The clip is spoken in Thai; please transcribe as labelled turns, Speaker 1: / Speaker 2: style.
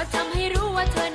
Speaker 1: ก็ทำให้รู้ว่าเธอ